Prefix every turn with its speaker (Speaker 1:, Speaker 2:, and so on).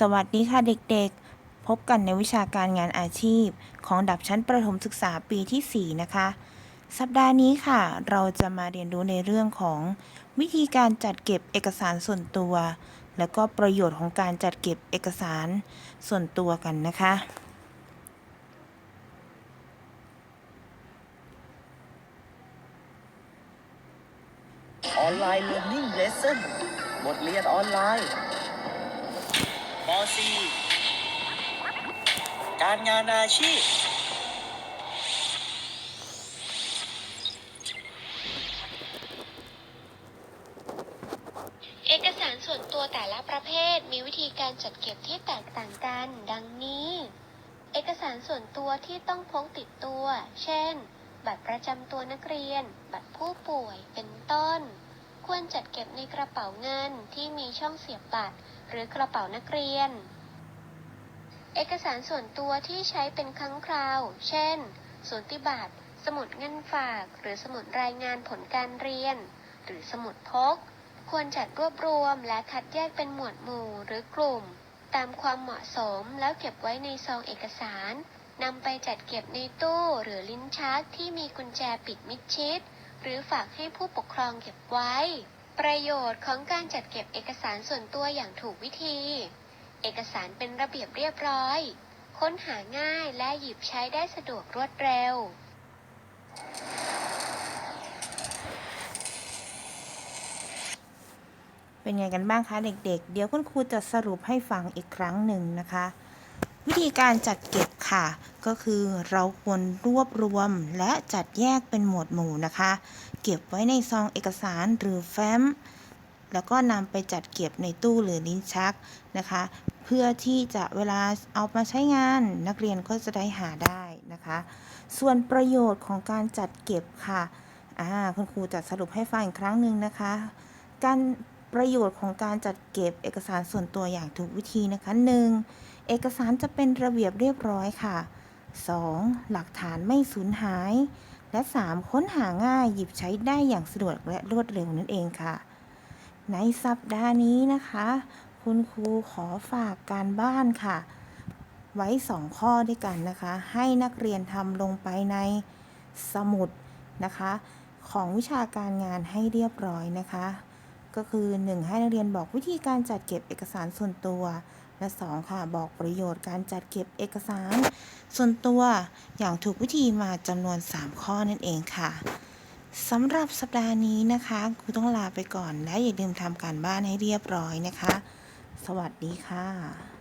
Speaker 1: สวัสดีค่ะเด็กๆ พบกันในวิชาการงานอาชีพ ของดับชั้นประถมศึกษาปีที่ 4 นะคะ สัปดาห์นี้ค่ะ เราจะมาเรียนรู้ในเรื่องของ วิธีการจัดเก็บเอกสารส่วนตัว แล้วก็ประโยชน์ของการจัดเก็บเอกสารส่วนตัวกันนะคะ
Speaker 2: ออนไลน์เรียนนิ่งเลสเซ่นบทเรียนออนไลน์ ป .4 การงานอาชีพ
Speaker 3: เอกสารส่วนตัวแต่ละประเภทมีวิธีการจัดเก็บที่แตกต่างกัน ดังนี้ เอกสารส่วนตัวที่ต้องพกติดตัว เช่น บัตรประจำตัวนักเรียน บัตรผู้ป่วย เป็นต้น ควรจัดเก็บในกระเป๋าเงินที่มีช่องเสียบบัตร หรือกระเป๋านักเรียน เอกสารส่วนตัวที่ใช้เป็นครั้งคราว เช่นสูติบัตร สมุดเงินฝาก หรือสมุดรายงานผลการเรียน หรือสมุดพก ควรจัดรวบรวมและคัดแยกเป็นหมวดหมู่หรือกลุ่ม ตามความเหมาะสมแล้วเก็บไว้ในซองเอกสารนำไปจัดเก็บในตู้หรือลิ้นชักที่มีกุญแจปิดมิดชิด หรือฝากให้ผู้ปกครองเก็บไว้ ประโยชน์ของการจัดเก็บเอกสารส่วนตัวอย่างถูกวิธี เอกสารเป็นระเบียบเรียบร้อย ค้นหาง่ายและหยิบใช้ได้สะดวกรวดเร็ว
Speaker 1: เป็นไงกันบ้างคะเด็กๆเดี๋ยวคุณครูจะสรุปให้ฟังอีกครั้งหนึ่งนะคะ วิธีการจัดเก็บค่ะ ก็คือเราควรรวบรวมและจัดแยกเป็นหมวดหมู่นะคะ เก็บไว้ในซองเอกสารหรือแฟ้ม แล้วก็นำไปจัดเก็บในตู้หรือลิ้นชักนะคะ เพื่อที่จะเวลาเอามาใช้งานนักเรียนก็จะได้หาได้นะคะ ส่วนประโยชน์ของการจัดเก็บค่ะอ่าคุณครูจะสรุปให้ฟังอีกครั้งหนึ่งนะคะ การประโยชน์ของการจัดเก็บเอกสารส่วนตัวอย่างถูกวิธีนะคะ 1. เอกสารจะเป็นระเบียบเรียบร้อยค่ะ 2. หลักฐานไม่สูญหาย และ 3. ค้นหาง่ายหยิบใช้ได้อย่างสะดวกและรวดเร็วนั่นเองค่ะ ในสัปดาห์นี้นะคะ คุณครูขอฝากการบ้านค่ะ ไว้ 2 ข้อด้วยกันนะคะ ให้นักเรียนทำลงไปในสมุดนะคะ ของวิชาการงานให้เรียบร้อยนะคะ ก็คือ 1. ให้นักเรียนบอกวิธีการจัดเก็บเอกสารส่วนตัว และ 2. ค่ะ บอกประโยชน์การจัดเก็บเอกสาร ส่วนตัวอย่างถูกวิธีมาจำนวน 3 ข้อนั่นเองค่ะสำหรับสัปดาห์นี้นะคะครูต้องลาไปก่อนและอย่าลืมทำการบ้านให้เรียบร้อยนะคะ สวัสดีค่ะ